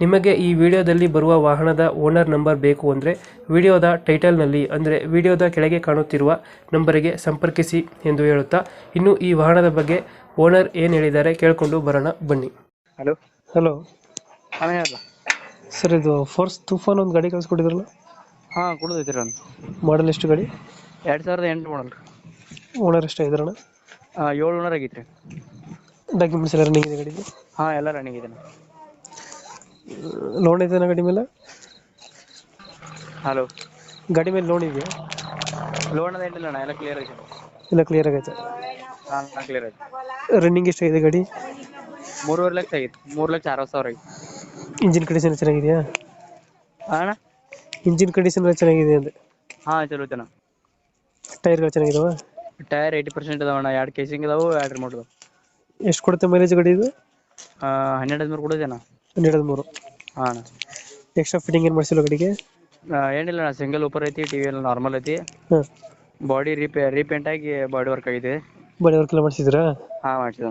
ನಿಮಗೆ ಈ ವಿಡಿಯೋದಲ್ಲಿ ಬರುವ ವಾಹನದ ಓನರ್ ನಂಬರ್ ಬೇಕು ಅಂದರೆ ವಿಡಿಯೋದ ಟೈಟಲ್ನಲ್ಲಿ ಅಂದರೆ ವಿಡಿಯೋದ ಕೆಳಗೆ ಕಾಣುತ್ತಿರುವ ನಂಬರಿಗೆ ಸಂಪರ್ಕಿಸಿ ಎಂದು ಹೇಳುತ್ತಾ ಇನ್ನು ಈ ವಾಹನದ ಬಗ್ಗೆ ಓನರ್ ಏನು ಹೇಳಿದ್ದಾರೆ ಕೇಳಿಕೊಂಡು ಬರೋಣ ಬನ್ನಿ. ಹಲೋ. ಹಲೋ. ಹಾಂ ಹೇಳ. ಸರ್ ಇದು ಫೋರ್ಸ್ ತುಫಾನ್ ಒಂದು ಗಾಡಿ ಕಳಿಸ್ಕೊಟ್ಟಿದ್ರಲ್ಲ? ಹಾಂ ಕುಡ್ದೈತಿ ರೀ ಒಂದು ಮಾಡಲ್ ಎಷ್ಟು ಗಾಡಿ? ಎರಡು ಸಾವಿರದ ಎಂಟು ಮಾಡಲ್ ರೀ. ಓನರ್ ಎಷ್ಟು ಇದ್ರಣ ಏಳು ಓನರ್ ಆಗೈತೆ ರೀ. ಡಾಕ್ಯುಮೆಂಟ್ಸ್ ಎಲ್ಲ ರನ್ನಿಂಗ್ ಇದೆ ಗಾಡಿಗೆ ಹಾಂ ಎಲ್ಲ ರನ್ನಿಂಗ್ ಇದೆ. ಲೋನ್ ಇದೆಯಾ ಗಡಿ ಮೇಲೆ? ಹಲೋ ಗಾಡಿ ಮೇಲೆ ಲೋನ್ ಇದೆಯಾ? ಲೋನ್ ಅದ ಇಲ್ಲ ಅಣ್ಣ ಎಲ್ಲ ಕ್ಲಿಯರ್ ಆಗಿದೆ. ಎಲ್ಲ ಕ್ಲಿಯರ್ ಆಗೈತೆ? ಹಾಂ ಕ್ಲಿಯರ್ ಆಗಿದೆ. ರನ್ನಿಂಗ್ ಎಷ್ಟಾಗಿದೆ ಗಾಡಿ? ಮೂರುವರೆ ಲಕ್ಷ ಆಗಿತ್ತು ಮೂರು ಲಕ್ಷ ಅರವತ್ತು ಸಾವಿರ ಆಗಿತ್ತು ಇಂಜಿನ್ ಕಂಡೀಷನ್ ಚೆನ್ನಾಗಿದೆಯಾ? ಅಣ್ಣ? ಇಂಜಿನ್ ಕಂಡೀಷನ್ ಎಲ್ಲ ಚೆನ್ನಾಗಿದೆ ಅಂದೆ. ಹಾಂ ಚಲೋ ಐತೆ ಅಣ್ಣ. ಟೈರ್ಗಳು ಚೆನ್ನಾಗಿದಾವ? ಟೈರ್ ಏಯ್ಟಿ ಪರ್ಸೆಂಟ್ ಅದಾವ ಅಣ್ಣ. ಎರಡು ಕೇಸಿಂಗ್ ಅದಾವು ಎರಡು ರಿಮೋಟ್ ಅದಾವೆ ಎಷ್ಟು ಕೊಡುತ್ತೆ ಮೈಲೇಜ್ ಗಾಡಿ ಇದು? ಹನ್ನೆರಡು ಹದಿಮೂರು ಕೊಡೋದೆ ಅಣ್ಣ. ಹನ್ನೆರಡು ಮೂರು ಹಾಂ ಅಣ್ಣ. ಎಕ್ಸ್ಟ್ರಾ ಫಿಟ್ಟಿಂಗ್ ಏನು ಮಾಡಿಸಿಲ್ಲ ಗಾಡಿಗೆ? ಏನಿಲ್ಲ ಅಣ್ಣ ಸಿಂಗಲ್ ಓಪರ್ ಐತಿ ಟಿವಿ ಎಲ್ಲ ನಾರ್ಮಲ್ ಐತಿ. ಹಾಂ. ಬಾಡಿ ರೀಪೇ ರೀಪೇಂಟ್ ಆಗಿ ಬಾಡಿ ವರ್ಕ್ ಆಗಿದೆ. ಬಡಿ ವರ್ಕ್ ಎಲ್ಲ ಮಾಡಿಸಿದ್ರಾ ಹಾ ಮಾಡಿಸಿದ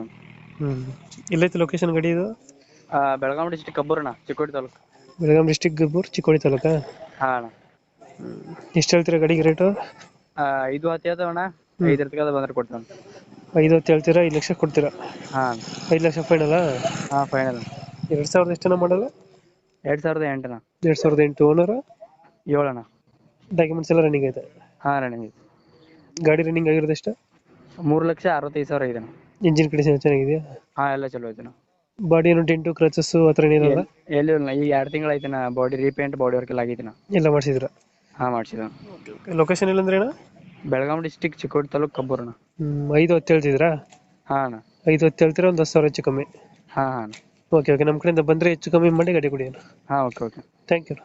ಹ್ಞೂ ಎಲ್ಲೈತೆ ಲೊಕೇಶನ್ ಗಾಡಿ ಇದು? ಬೆಳಗಾವಿ ಡಿಸ್ಟಿಕ್ ಕಬ್ಬೂರಣ್ಣ ಚಿಕ್ಕೋಡಿ ತಾಲೂಕು. ಬೆಳಗಾಂ ಡಿಸ್ಟಿಕ್ ಗಬ್ಬೂರ್ ಚಿಕ್ಕೋಡಿ ತಾಲೂಕಾ? ಹಾ ಅಣ್ಣ. ಎಷ್ಟು ಹೇಳ್ತೀರಾ ಗಾಡಿಗೆ ರೇಟು ಆ, ಐದು ಹತ್ತಿ ಅದಾವ ಅಣ್ಣ ಐದರ ತನಕ ಬಂದ್ರೆ ಕೊಡ್ತಾನೆ. ಐದು ಹೊತ್ತು ಹೇಳ್ತೀರಾ ಐದು ಲಕ್ಷ ಕೊಡ್ತೀರಾ? ಹಾ ಐದು ಲಕ್ಷ ಫೈನಲ್ಲ ಹಾ ಫೈನಲ್ ಎರಡು ಸಾವಿರದ ಎಷ್ಟನ ಮಾಡಲ್ಲ? ಎರಡು ಸಾವಿರದ ಎಂಟನ ಎರಡ್ ಸಾವಿರದ ಎಂಟು ಓನರ್? ಏಳನ ಡಾಕ್ಯುಮೆಂಟ್ಸ್ ಎಲ್ಲ ರನ್ನಿಂಗ್ ಐತೆ? ಹಾ ರನ್ನಿಂಗ್ ಐತೆ. ಗಾಡಿ ರನ್ನಿಂಗ್ ಆಗಿರೋದು ಎಷ್ಟು? ಮೂರು ಲಕ್ಷ ಅರವತ್ತೈದು ಸಾವಿರ ಇದೆ ಇಂಜಿನ್ ಕಂಡೀಷನ್ ಚೆನ್ನಾಗಿದೆಯಾ? ಹಾ ಎಲ್ಲ ಚಲೋ ಐತೆ ಬಾಡಿ ಏನು ಡೆಂಟು ಕ್ರಚಸ್ಸು ಆ ಥರ ಏನಿರಲ್ಲ ಎಲ್ಲಿ ಇಲ್ಲ ಈಗ ಎರಡು ತಿಂಗಳು ಐತೆನ ಬಾಡಿ ರೀಪೇಂಟ್ ಬಾಡಿ ವರ್ಕ್ ಎಲ್ಲ ಆಗೈತೆನ ಎಲ್ಲ ಮಾಡಿಸಿದ್ರ? ಹಾ ಮಾಡಿಸಿದ ಲೊಕೇಶನ್ ಇಲ್ಲಂದ್ರೆ ಅಣ್ಣ ಬೆಳಗಾವಿ ಡಿಸ್ಟಿಕ್ ಚಿಕ್ಕೋಡಿ ತಾಲೂಕು ಕಬ್ಬೂರಣ ಹ್ಮ್, ಐದು ಹತ್ತು ಹೇಳ್ತಿದ್ರಾ? ಹಾ ಅಣ್ಣ ಐದು ಹತ್ತು ಹೇಳ್ತೀರಾ ಒಂದು ಹತ್ತು ಸಾವಿರ ಹೆಚ್ಚು ಕಮ್ಮಿ? ಹಾ ಹಾಂ ಓಕೆ ಓಕೆ ನಮ್ಮ ಕಡೆಯಿಂದ ಬಂದರೆ ಹೆಚ್ಚು ಕಮ್ಮಿ ಮಾಡಿ ಗಾಡಿ ಕೊಡಿ ಹಾಂ ಓಕೆ ಓಕೆ ಥ್ಯಾಂಕ್ ಯು